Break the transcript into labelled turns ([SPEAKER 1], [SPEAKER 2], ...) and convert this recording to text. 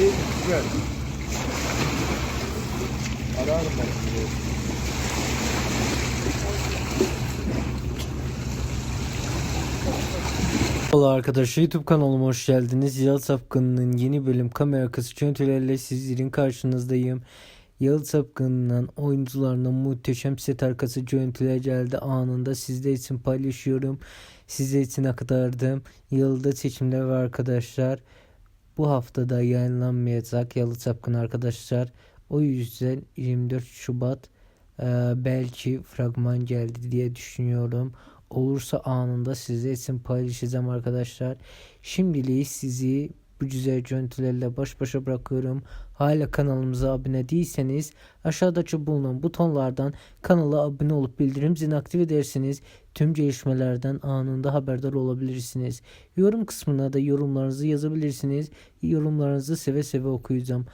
[SPEAKER 1] İyi, güzel. Ararım ben sizi.
[SPEAKER 2] Merhaba arkadaşlar YouTube kanalıma hoş geldiniz. Yalı Sapkın'ın yeni bölüm kamera kası görüntülerle sizlerin karşınızdayım. Yalı Sapkın'ın oyuncularına muhteşem set arkası görüntüler geldi anında sizler için paylaşıyorum. Sizler için aktardım. Yılda seçimler var arkadaşlar. Bu haftada yayınlanmayacak Yalı Sapkın arkadaşlar. O yüzden 24 Şubat e, belki fragman geldi diye düşünüyorum. Olursa anında size için paylaşacağım arkadaşlar. Şimdilik sizi bu güzel görüntülerle baş başa bırakıyorum. Hala kanalımıza abone değilseniz aşağıdaki bulunan butonlardan kanala abone olup bildirim zilini aktif edersiniz. Tüm gelişmelerden anında haberdar olabilirsiniz. Yorum kısmına da yorumlarınızı yazabilirsiniz. Yorumlarınızı seve seve okuyacağım.